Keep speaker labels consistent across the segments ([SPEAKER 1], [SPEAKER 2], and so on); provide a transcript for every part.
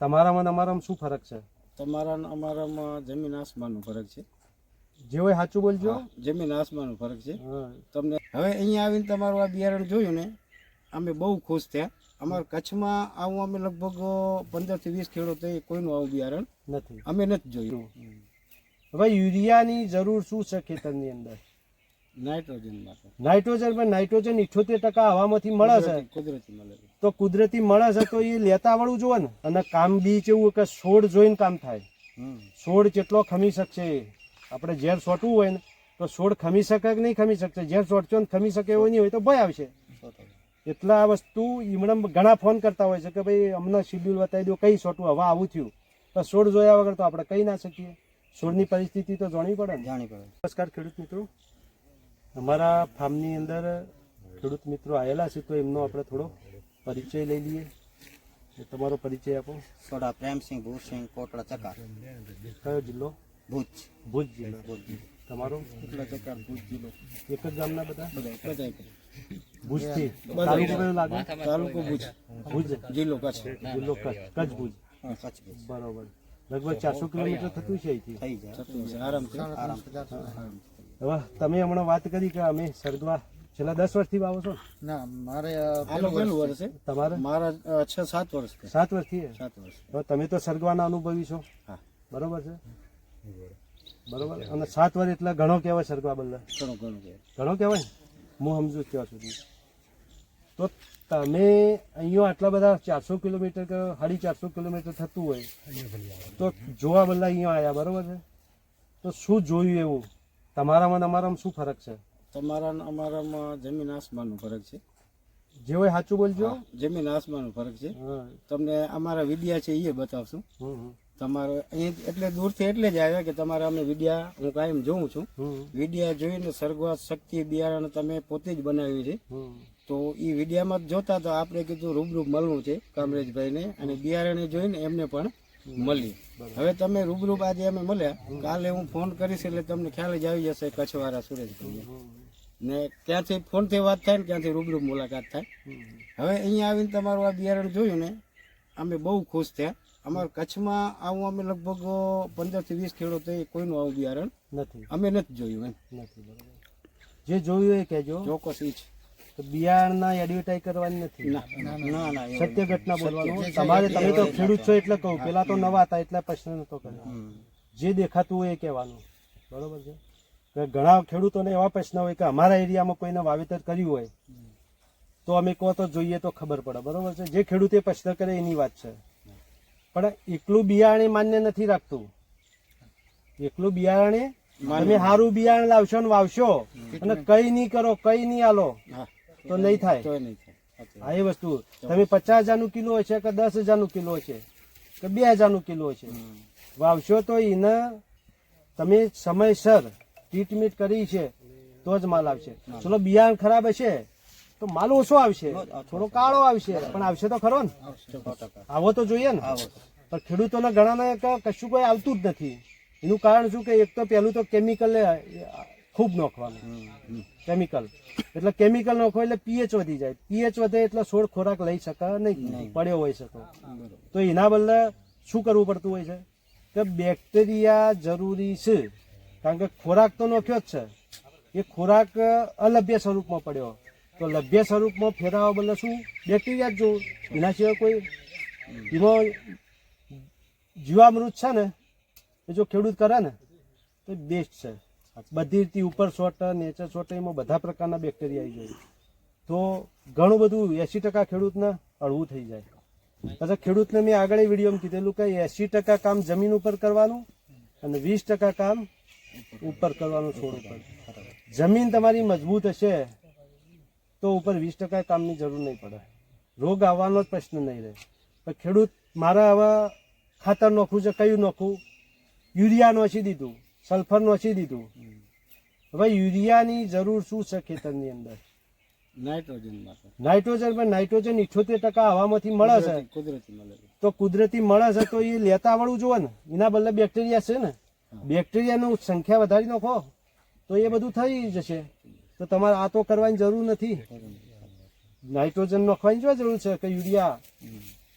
[SPEAKER 1] તમારામાં અમારામાં શું ફરક છે?
[SPEAKER 2] તમારા અમારામાં જમીન આસમાનનો ફરક છે.
[SPEAKER 1] જે હોય સાચું બોલજો.
[SPEAKER 2] જમીન આસમાનનો ફરક છે. તમને હવે અહીંયા આવીને તમારું આ બિયારણ જોયું ને અમે બહુ ખુશ થયા. અમારા કચ્છમાં આવું અમે લગભગ પંદરથી વીસ ખેડૂતો કોઈનું આવું બિયારણ
[SPEAKER 1] નથી.
[SPEAKER 2] અમે નથી જોયું.
[SPEAKER 1] હવે યુરિયાની જરૂર શું છે ખેતરની અંદર?
[SPEAKER 2] નાઇટ્રોજન
[SPEAKER 1] નાઇટ્રોજન પણ નાઇટ્રોજન ઇઠોતેર ટકા હવામાંથી મળે છે.
[SPEAKER 2] કુદરતી- મળે
[SPEAKER 1] તો કુદરતી મળે છે તો એ લેતા વાળું જુઓ ને અને કામ બી કેવું કે છોડ જોઈને કામ થાય. છોડ જેટલો ખમી શકશે. આપણે ઝેર સોટવું હોય ને તો છોડ ખમી શકે કે નહીં ખમી શકશે? ઝેર સોટશો ને ખમી શકે એવો નહીં હોય તો ભય આવશે. એટલા આ વસ્તુ એમણે ઘણા ફોન કરતા હોય છે કે ભાઈ અમને શિડ્યુલ બતાવી દો કઈ સોટવું હવે આવું થયું. તો છોડ જોયા વગર તો આપણે કહી ના શકીએ. છોડની પરિસ્થિતિ તો જાણવી પડે જાણવી
[SPEAKER 2] જાણી પડે.
[SPEAKER 1] નમસ્કાર ખેડૂત મિત્રો. અમારા ફાર્મની અંદર ખેડૂત મિત્રો આવેલા છે તો એમનો આપણે થોડો પરિચય લઈ લઈએ. તમારો પરિચય આપો.
[SPEAKER 2] સોડા પ્રેમસિંહ ભૂસિંહ કોટડા ચકાર.
[SPEAKER 1] કયો જિલ્લો?
[SPEAKER 2] ભુજ.
[SPEAKER 1] ભુજ જિલ્લો. તમારો?
[SPEAKER 2] કોટડા ચકાર ભુજ જિલ્લો.
[SPEAKER 1] એક જ ગામના બધા?
[SPEAKER 2] બધા બધા
[SPEAKER 1] ભુજથી? તાલુકો કયો લાગે?
[SPEAKER 2] તાલુકો ભુજ.
[SPEAKER 1] ભુજ?
[SPEAKER 2] જિલ્લો કચ્છ.
[SPEAKER 1] જિલ્લો કચ્છ. કચ્છ ભુજ.
[SPEAKER 2] હા, કચ્છ ભુજ.
[SPEAKER 1] બરોબર. લગભગ ચારસો કિલોમીટર થતું છે અહીંથી?
[SPEAKER 2] થઈ જાય. આરામથી. આરામથી.
[SPEAKER 1] હવે તમે હમણાં વાત કરી કે અમે સરગવા છેલ્લા દસ વર્ષથી વાવો છો?
[SPEAKER 3] ના મારે
[SPEAKER 2] આનો વર્ષ છે?
[SPEAKER 1] તમારે?
[SPEAKER 2] મારા છ સાત વર્ષ
[SPEAKER 1] સાત વર્ષથી
[SPEAKER 2] સાત વર્ષ.
[SPEAKER 1] હવે તમે તો સરગવાના અનુભવી છો.
[SPEAKER 2] હા.
[SPEAKER 1] બરોબર છે? બરોબર? અને સાત વર્ષ એટલે ઘણો કહેવાય સરગવા બદલે.
[SPEAKER 2] ઘણો ઘણો કહેવાય.
[SPEAKER 1] ઘણો કહેવાય? હું સમજુ ત્યાં સુધી. તો તમે અહીંયા આટલા બધા ચારસો કિલોમીટર કે સાડી ચારસો કિલોમીટર થતું હોય તો જોવા બદલા અહીંયા આવ્યા બરોબર છે? તો શું જોયું એવું? તમારામાં ને અમારામાં શું ફરક છે?
[SPEAKER 2] તમારા અમારામાં જમીન આસમાનનો ફરક છે.
[SPEAKER 1] જે હોય સાચું બોલજો.
[SPEAKER 2] જમીન આસમાનનો ફરક છે. તમને અમારા વિડિયા છે એ બતાવશું. તમારો એટલે દૂરથી એટલે જ આવ્યા કે તમારા અમે વિડિયા હું કાયમ જોઉં છું. વિડિયા જોઈને સરગવા શક્તિ બિયારણ તમે પોતે જ બનાવ્યું છે. તો એ વિડિયામાં જોતા તો આપણે કીધું રૂબરૂ મળવું છે કામરેજભાઈને. અને બિયારણે જોઈને એમને પણ મળી. હવે તમે રૂબરૂ આજે અમે મળ્યા. કાલે હું ફોન કરીશ એટલે તમને ખ્યાલ જ આવી જશે કચ્છવાળા સુરેશભાઈ ને ત્યાંથી ફોનથી વાત થાય ને ત્યાંથી રૂબરૂ મુલાકાત થાય. હવે અહીંયા આવીને તમારું આ બિયારણ જોયું ને અમે બહુ ખુશ થયા. અમારા કચ્છમાં આવું અમે લગભગ પંદરથી વીસ ખેડૂતો કોઈનું આવું બિયારણ
[SPEAKER 1] નથી.
[SPEAKER 2] અમે નથી જોયું એમ.
[SPEAKER 1] નથી જે જોયું એ કહેજો.
[SPEAKER 2] ચોક્કસ જ.
[SPEAKER 1] તો બિયારણના એડવર્ટાઇઝ કરવાની નથી.
[SPEAKER 2] ના ના ના
[SPEAKER 1] સત્ય ઘટના બોલવાનું. તમારે તમે તો ખેડૂત છો એટલે કહું. પેલા તો નવા હતા એટલે પ્રશ્ન નતો કર્યો. જે દેખાતું હોય એ કહેવાનું. બરોબર છે? કે ઘણા ખેડૂતોને એવા પ્રશ્ન હોય કે અમારા એરિયામાં કોઈને વાવેતર કર્યું હોય તો અમે કહો તો જોઈએ તો ખબર પડે. બરોબર છે? જે ખેડૂતે પ્રશ્ન કરે એની વાત છે. પણ એકલું બિયારણે માન્ય નથી રાખતું. એકલું બિયારણે તમે સારું બિયારણ લાવશો ને વાવશો અને કઈ નહીં કરો કઈ નહીં આલો. તો નહીં થાય.
[SPEAKER 2] હા નહીં થાય. સાચી
[SPEAKER 1] એ વસ્તુ. તમે પચાસ હજારનું કિલો હશે કે દસ હજારનું કિલો હશે કે બે હજારનું કિલો હશે? વાવશો તો એને તમે સમયસર ટ્રીટમેન્ટ કરી છે તો જ માલ આવશે. ચલો બિયારણ ખરાબ હશે તો માલ ઓછો આવશે. થોડો કાળો આવશે પણ આવશે તો ખરો ને? આવો તો જોઈએ ને. પણ ખેડૂતોને ઘણાને કશું કોઈ આવતું જ નથી. એનું કારણ શું કે એક તો પહેલું તો કેમિકલ ખૂબ નાખવાનું. કેમિકલ એટલે કેમિકલ નાખો એટલે પીએચ વધી જાય. પીએચ વધે એટલે છોડ ખોરાક લઈ શકે નહીં. પડ્યો હોય શકે. તો એના બદલે શું કરવું પડતું હોય છે? કે બેક્ટેરિયા જરૂરી છે. કારણ કે ખોરાક તો નાખ્યો જ છે. એ ખોરાક અલભ્ય સ્વરૂપમાં પડ્યો. તો લભ્ય સ્વરૂપમાં ફેરવવા બદલે શું? બેક્ટેરિયા જ જોવું. એના સિવાય કોઈ એમાં જીવામૃત છે ને? એ જો ખેડૂત કરે ને તો બેસ્ટ છે. બધી રીતે ઉપર સોટ નેચર સોટ એમાં બધા પ્રકારના બેક્ટેરિયા આવી જાય તો ઘણું બધું એસી ટકા ખેડૂતને હળવું થઈ જાય. પછી ખેડૂતને મેં આગળ વિડીયોમાં કીધેલું કે એસી ટકા કામ જમીન ઉપર કરવાનું અને વીસ ટકા કામ ઉપર કરવાનું છોડ ઉપર જમીન તમારી મજબૂત હશે તો ઉપર વીસ ટકા કામની જરૂર નહીં પડે. રોગ આવવાનો જ પ્રશ્ન નહીં રહે. પણ ખેડૂત મારા આવા ખાતર નોખવું છે, કયું નોખવું યુરિયા નોખી દીધું. સલ્ફર નોચી દીધું. હવે યુરિયાની જરૂર શું છે ખેતરની અંદર?
[SPEAKER 2] નાઇટ્રોજન
[SPEAKER 1] નાઇટ્રોજન પણ નાઇટ્રોજન ઇઠોતેર ટકા હવામાંથી મળે છે.
[SPEAKER 2] કુદરતી- મળે
[SPEAKER 1] તો કુદરતી મળે છે તો એ લેતા વાળું જુઓ ને. એના બદલે બેક્ટેરિયા છે ને. બેક્ટેરિયાનું સંખ્યા વધારી નાખો તો એ બધું થઈ જશે. તો તમારે આ તો કરવાની જરૂર નથી. નાઇટ્રોજન નાખવાની જો જરૂર છે કે યુરિયા?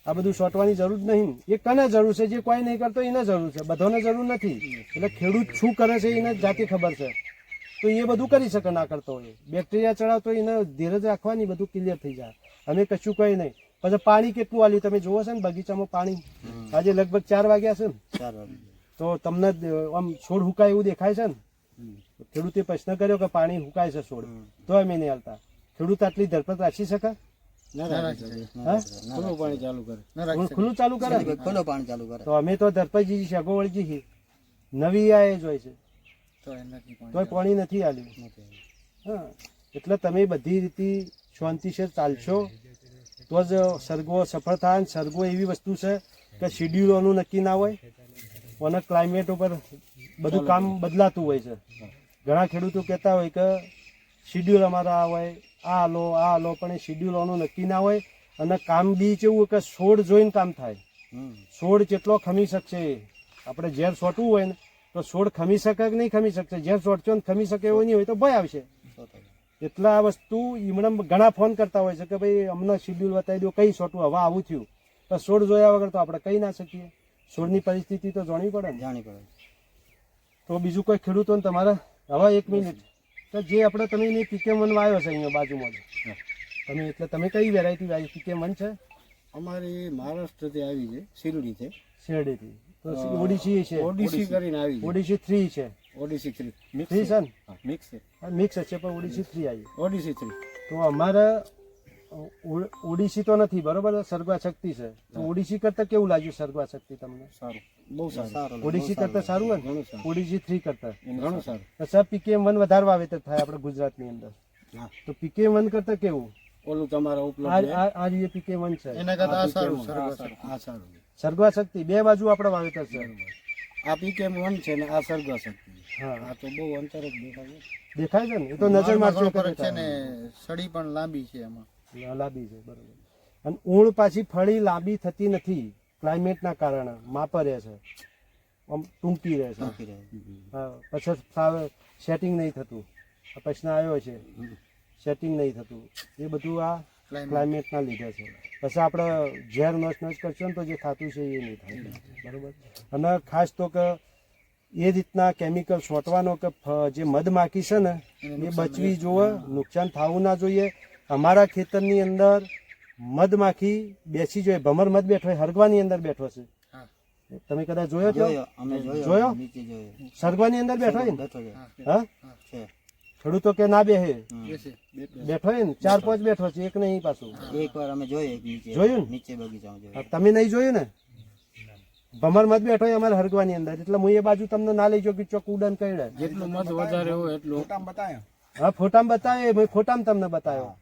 [SPEAKER 1] આ બધું સોટવાની જરૂર નહીં. એ કને જરૂર છે? જે કોઈ નહીં કરતો એને જરૂર છે. બધાને જરૂર નથી. એટલે ખેડૂત શું કરે છે એને જાતે ખબર છે. તો એ બધું કરી શકે ના કરતો હોય બેક્ટેરિયા ચડાવતો એને ધીરજ રાખવાની બધું ક્લિયર થઈ જાય. અમે કશું કઈ નહીં. પછી પાણી કેટલું આલ્યું? તમે જુઓ છો ને બગીચામાં પાણી. આજે લગભગ ચાર વાગ્યા છે ને.
[SPEAKER 2] ચાર
[SPEAKER 1] તો તમને આમ છોડ હુકાય એવું દેખાય છે ને? ખેડૂતે પ્રશ્ન કર્યો કે પાણી હુકાય છે છોડ. તો અમે નહીં હાલતા. ખેડૂત આટલી ધરપત રાખી શકે?
[SPEAKER 2] ખુલ્લું પાણી ચાલુ કરે.
[SPEAKER 1] ખુલ્લું ચાલુ કરે? ને?
[SPEAKER 3] પાણી ચાલુ કરે.
[SPEAKER 1] તો અમે તો ધરપતજી શેગો વળજી નવી આ એ જ હોય છે. તોય પાણી નથી આલ્યું. હા. એટલે તમે બધી રીતે શાંતિ છે ચાલશો. તો જ સરગો સફળ થાય અને સરગવો એવી વસ્તુ છે કે શિડ્યુલોનું નક્કી ના હોય અને ક્લાઇમેટ ઉપર બધું કામ બદલાતું હોય છે. ઘણા ખેડૂતો કહેતા હોય કે શિડ્યુલ અમારા આ હોય આ લો આ લો પણ એ શિડ્યુલોનું નક્કી ના હોય. અને કામ બી કેવું કે છોડ જોઈને કામ થાય. છોડ જેટલો ખમી શકશે આપણે ઝેર સોટવું હોય ને તો છોડ ખમી શકે કે નહીં ખમી શકશે? ઝેર સોટશો ને ખમી શકે એવું નહીં હોય તો ભય આવશે. એટલા આ વસ્તુ એમણે ઘણા ફોન કરતા હોય છે કે ભાઈ અમને શિડ્યુલ બતાવી દો કઈ સોટવું હવે આવું થયું. તો છોડ જોયા વગર તો આપણે કહી ના શકીએ. છોડની પરિસ્થિતિ તો જાણવી પડે ને.
[SPEAKER 3] જાણી પડે.
[SPEAKER 1] તો બીજું કોઈ ખેડૂતોને તમારે હવે એક મિનિટ તો જે આપણે તમે એની પીકે મન વાવ્યો છે અહીંયા બાજુમાં જ. તમે એટલે તમે કઈ વેરાયટી વાવી પીકે મન છે?
[SPEAKER 2] અમારી મહારાષ્ટ્રથી આવી છે શિરડીથી.
[SPEAKER 1] શેરડીથી. તો ઓડિસી છે?
[SPEAKER 2] ઓડીસી કરીને આવી છે.
[SPEAKER 1] ઓડિસી થ્રી છે.
[SPEAKER 2] ઓડીસી થ્રી
[SPEAKER 1] થ્રી છે
[SPEAKER 2] મિક્સ છે.
[SPEAKER 1] મિક્સ છે પણ ઓડિસી થ્રી આવી.
[SPEAKER 2] ઓડીસી થ્રી
[SPEAKER 1] તો અમારે ઓડ- ઓડિસી તો નથી બરોબર? સર્ગવા શક્તિ છે. તો ઓડિસી કરતા કેવું લાગ્યું સર્ગવા શક્તિ તમને?
[SPEAKER 2] સારું. બહુ સારું.
[SPEAKER 3] સારું
[SPEAKER 1] ઓડિસી કરતા સારું હોય ને? થ્રી કરતા.
[SPEAKER 2] ઘણું સારું.
[SPEAKER 1] તો પીકેએમ વન વધારે વાવેતર થાય આપણે ગુજરાતની અંદર. તો પીકેએમ વન કરતા કેવું?
[SPEAKER 2] ઓલું તમારા
[SPEAKER 1] આ
[SPEAKER 2] ઉપલબ્ધ.
[SPEAKER 1] આ- જે પીકે વન છે.
[SPEAKER 2] એના કરતા વન. આ સારું
[SPEAKER 1] સર્ગવા શક્તિ. બે બાજુ આપણે વાવેતર છે.
[SPEAKER 2] આ પીકેમ વન છે ને આ સર્ગવા શક્તિ.
[SPEAKER 1] હા.
[SPEAKER 2] આ તો બહુ અંતર જ દેખાય છે.
[SPEAKER 1] દેખાય છે ને? એ તો નજર મારજો
[SPEAKER 3] છે ને સડી પણ લાંબી છે એમાં.
[SPEAKER 1] લાંબી છે બરોબર. અને ઊણ પાછી ફળી લાંબી થતી નથી ક્લાઇમેટના કારણે માપ રહે છે. આમ ટૂંકી રહે છે. હા, પછી ફાવે સેટિંગ નહીં થતું. આ પ્રશ્ન આવ્યો છે. સેટિંગ નહીં થતું. એ બધું આ ક્લાઇમેટના લીધે છે. પછી આપણે ઝેર નોચ નોચ કરશો ને તો જે થતું છે એ નહીં થાય. બરોબર? અને ખાસ તો કે એ રીતના કેમિકલ છોટવાનો કે જે જે મધમાખી છે ને એ બચવી જોવે નુકસાન થવું ના જોઈએ. અમારા ખેતરની અંદર મધમાખી બેસી જોઈએ. ભમર મધ બેઠો હોય હરગવાની અંદર બેઠો છે. તમે કદાચ જોયો છો?
[SPEAKER 3] જોયો અમે જોયો
[SPEAKER 1] જોયો?
[SPEAKER 3] નીચે જોયો.
[SPEAKER 1] સરગવાની અંદર બેઠો હોય ને? હા? ખેડૂતો કે ના બેહે. બેઠો હોય ને? ચાર પાંચ બેઠો છે એક નહીં પાછું.
[SPEAKER 3] એક વાર અમે જોયો
[SPEAKER 1] જોયું ને?
[SPEAKER 3] નીચે બગીચામાં
[SPEAKER 1] તમે નહીં જોયું ને? ભમર મત બેઠો હોય અમારે હરગવાની અંદર. એટલે હું એ બાજુ તમને ના લઈ જો કે ચોક ઉડન કઈડે
[SPEAKER 2] જેટલું મત વધારે હોય એટલું.
[SPEAKER 1] હા ફોટામાં બતાવ્યો મેં ફોટામાં તમને બતાવ્યો.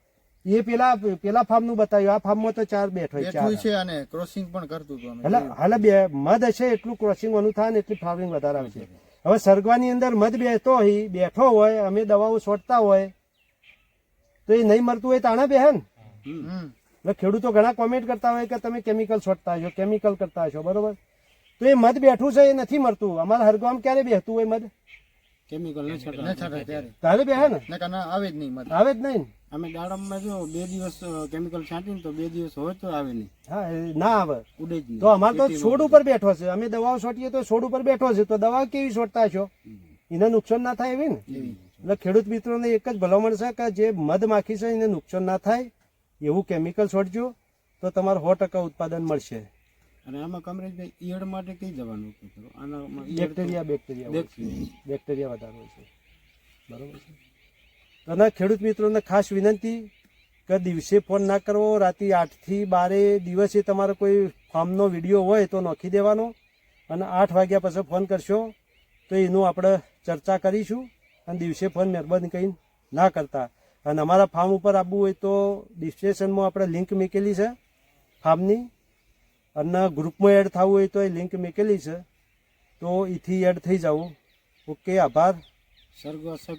[SPEAKER 1] એ પેલા પેલા ફાર્મનું બતાવ્યું. આ ફાર્મમાં તો ચાર બેઠો હોય, ચાર.
[SPEAKER 3] છે અને ક્રોસિંગ પણ કરતું હતું
[SPEAKER 1] એટલે હાલ બે મધ હશે એટલું ક્રોસિંગ ઓનું થાય ને એટલી ફાર્મિંગ વધારે આવશે હવે સરગવાની અંદર મધ બેસતો હોય બેઠો હોય અમે દવાઓ છોડતા હોય તો એ નહીં મરતું હોય તાણા બેહે ને?
[SPEAKER 3] હમ.
[SPEAKER 1] એટલે ખેડૂતો ઘણા કોમેન્ટ કરતા હોય કે તમે કેમિકલ છોડતા છો કેમિકલ કરતા છો બરોબર? તો એ મધ બેઠું છે એ નથી મરતું. અમારા હરગામ ક્યારે બેહતું હોય મધ?
[SPEAKER 2] કેમિકલ ન
[SPEAKER 3] ન
[SPEAKER 2] છટાય
[SPEAKER 3] છટાય ત્યારે.
[SPEAKER 1] તારે બેહે ને?
[SPEAKER 3] નકર ના આવે જ નહીં મત
[SPEAKER 1] આવે જ નહીં?
[SPEAKER 2] અમે દાડમમાં જો બે દિવસ કેમિકલ છાંટીને તો બે દિવસ હોય તો આવે નહીં.
[SPEAKER 1] હા ના આવે.
[SPEAKER 2] ઉડે જ નહીં.
[SPEAKER 1] તો અમારે તો છોડ ઉપર બેઠો છે. અમે દવાઓ છોટીએ તો છોડ ઉપર બેઠો છે. તો દવા કેવી છોડતા છો? એને નુકસાન ના થાય એવી ને? એટલે ખેડૂત મિત્રોને એક જ ભલામણ છે કે જે મધ માખી છે એને નુકસાન ના થાય એવું કેમિકલ છોડજો તો તમારું સો ટકા ઉત્પાદન મળશે.
[SPEAKER 2] અને આમાં કમરેશભાઈ ઈયળ માટે કઈ દવાનો ઉપયોગ કરો આનામાં
[SPEAKER 1] બેક્ટેરિયા બેક્ટેરિયા
[SPEAKER 2] બેક્ટેરિયા.
[SPEAKER 1] વધારો હોય છે. બરોબર છે? અને ખેડૂત મિત્રોને ખાસ વિનંતી કે દિવસે ફોન ના કરવો રાતે આઠથી બારે દિવસે તમારો કોઈ ફાર્મનો વીડિયો હોય તો નોખી દેવાનો અને આઠ વાગ્યા પછી ફોન કરશો તો એનું આપણે ચર્ચા કરીશું અને દિવસે ફોન મહેરબાની કંઈ ના કરતા. અને અમારા ફાર્મ ઉપર આવવું હોય તો ડિસ્ક્રિપ્શનમાં આપણે લિંક મૂકેલી છે ફાર્મની. અને ગ્રુપમાં એડ થવું હોય તો એ લિંક મૂકેલી છે. તો એથી એડ થઈ જવું ઓકે, આભાર.
[SPEAKER 2] સર